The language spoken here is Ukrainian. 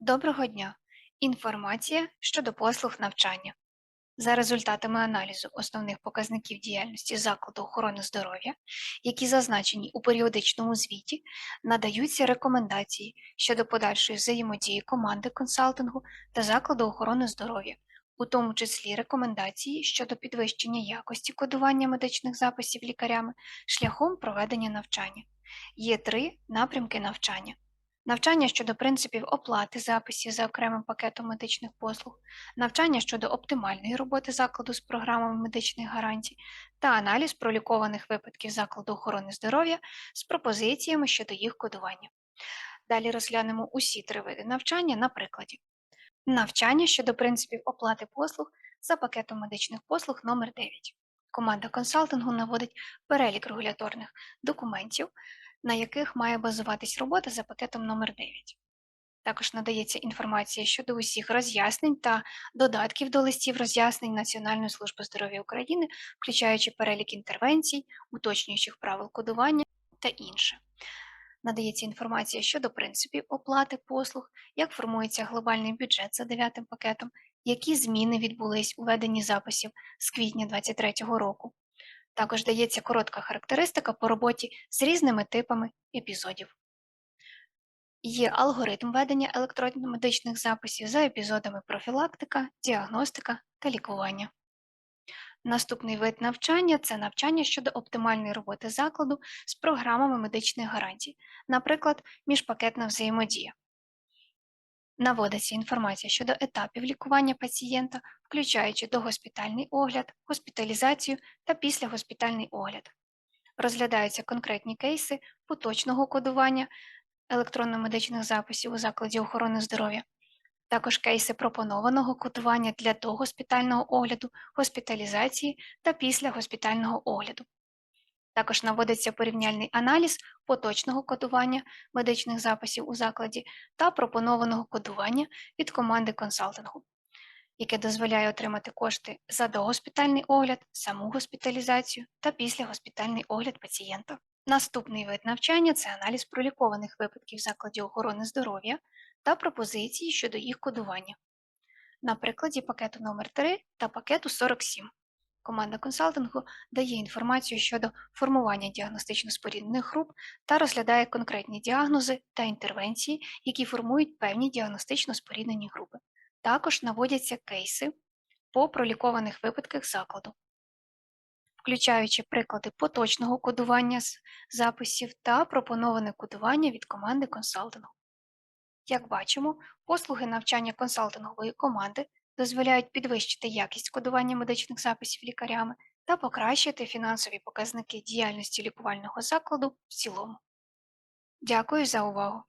Доброго дня! Інформація щодо послуг навчання. За результатами аналізу основних показників діяльності закладу охорони здоров'я, які зазначені у періодичному звіті, надаються рекомендації щодо подальшої взаємодії команди консалтингу та закладу охорони здоров'я, у тому числі рекомендації щодо підвищення якості кодування медичних записів лікарями шляхом проведення навчання. Є три напрямки навчання навчання щодо принципів оплати записів за окремим пакетом медичних послуг, навчання щодо оптимальної роботи закладу з програмами медичних гарантій та аналіз пролікованих випадків закладу охорони здоров'я з пропозиціями щодо їх кодування. Далі розглянемо усі три види навчання на прикладі. Навчання щодо принципів оплати послуг за пакетом медичних послуг номер 9 Команда консалтингу наводить перелік регуляторних документів, на яких має базуватись робота за пакетом номер 9 Також надається інформація щодо усіх роз'яснень та додатків до листів роз'яснень Національної служби здоров'я України, включаючи перелік інтервенцій, уточнюючих правил кодування та інше. Надається інформація щодо принципів оплати послуг, як формується глобальний бюджет за дев'ятим пакетом, які зміни відбулись у веденні записів з квітня 2023 року. Також дається коротка характеристика по роботі з різними типами епізодів. Є алгоритм ведення електронно-медичних записів за епізодами профілактика, діагностика та лікування. Наступний вид навчання це навчання щодо оптимальної роботи закладу з програмами медичних гарантій, наприклад, міжпакетна взаємодія. Наводиться інформація щодо етапів лікування пацієнта, включаючи догоспітальний огляд, госпіталізацію та післягоспітальний огляд. Розглядаються конкретні кейси поточного кодування електронно-медичних записів у закладі охорони здоров'я, також кейси пропонованого кодування для догоспітального огляду, госпіталізації та післягоспітального огляду. Також наводиться порівняльний аналіз поточного кодування медичних записів у закладі та пропонованого кодування від команди консалтингу, яке дозволяє отримати кошти за догоспітальний огляд, саму госпіталізацію та післягоспітальний огляд пацієнта. Наступний вид навчання це аналіз пролікованих випадків закладів охорони здоров'я та пропозиції щодо їх кодування. На прикладі пакету номер 3 та пакету 47. Команда консалтингу дає інформацію щодо формування діагностично споріднених груп та розглядає конкретні діагнози та інтервенції, які формують певні діагностично споріднені групи. Також наводяться кейси по пролікованих випадках закладу, включаючи приклади поточного кодування з записів та пропоноване кодування від команди консалтингу. Як бачимо, послуги навчання консалтингової команди дозволяють підвищити якість кодування медичних записів лікарями та покращити фінансові показники діяльності лікувального закладу в цілому. Дякую за увагу!